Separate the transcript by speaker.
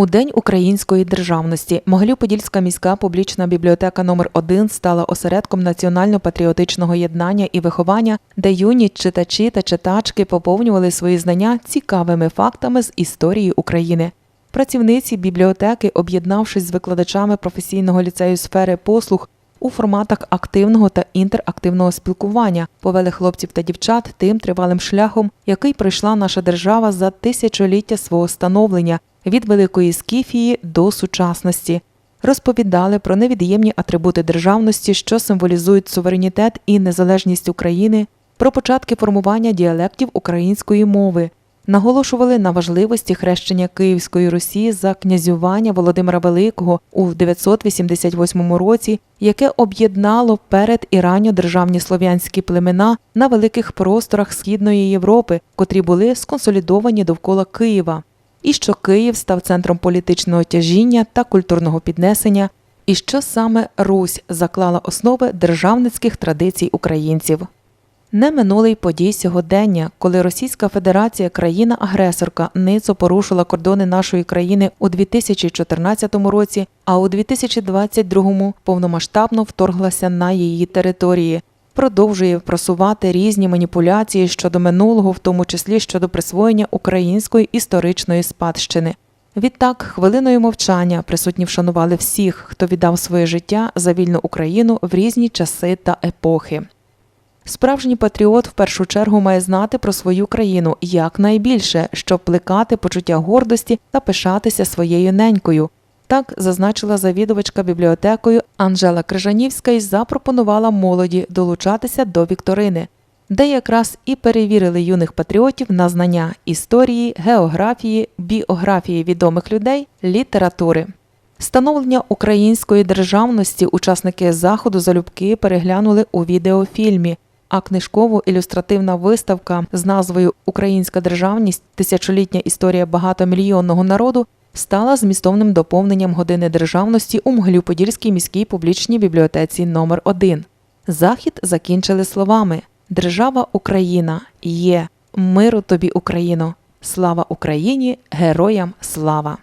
Speaker 1: У День української державності Могилів-Подільська міська публічна бібліотека номер 1 стала осередком національно-патріотичного єднання і виховання, де юні читачі та читачки поповнювали свої знання цікавими фактами з історії України. Працівниці бібліотеки, об'єднавшись з викладачами професійного ліцею сфери послуг, у форматах активного та інтерактивного спілкування повели хлопців та дівчат тим тривалим шляхом, який пройшла наша держава за тисячоліття свого становлення від великої скіфії до сучасності. Розповідали про невід'ємні атрибути державності, що символізують суверенітет і незалежність України, про початки формування діалектів української мови, наголошували на важливості хрещення Київської Русі за князювання Володимира Великого у 988 році, яке об'єднало перед і ранньодержавні слов'янські племена на великих просторах Східної Європи, котрі були сконсолідовані довкола Києва, і що Київ став центром політичного тяжіння та культурного піднесення, і що саме Русь заклала основи державницьких традицій українців. Не минулий подій сьогодення, коли Російська Федерація, країна-агресорка, ницо порушила кордони нашої країни у 2014 році, а у 2022 повномасштабно вторглася на її території, продовжує просувати різні маніпуляції щодо минулого, в тому числі щодо присвоєння української історичної спадщини. Відтак, хвилиною мовчання присутні вшанували всіх, хто віддав своє життя за вільну Україну в різні часи та епохи. Справжній патріот в першу чергу має знати про свою країну якнайбільше, щоб плекати почуття гордості та пишатися своєю ненькою. Так зазначила завідувачка бібліотекою Анжела Крижанівська і запропонувала молоді долучатися до вікторини, де якраз і перевірили юних патріотів на знання історії, географії, біографії відомих людей, літератури. Становлення української державності учасники заходу залюбки переглянули у відеофільмі. А книжково-ілюстративна виставка з назвою Українська державність тисячолітня історія багатомільйонного народу стала змістовним доповненням години державності у Могилів-Подільській міській публічній бібліотеці номер 1 Захід закінчили словами: Держава Україна є, миру тобі, Україно! Слава Україні! Героям слава!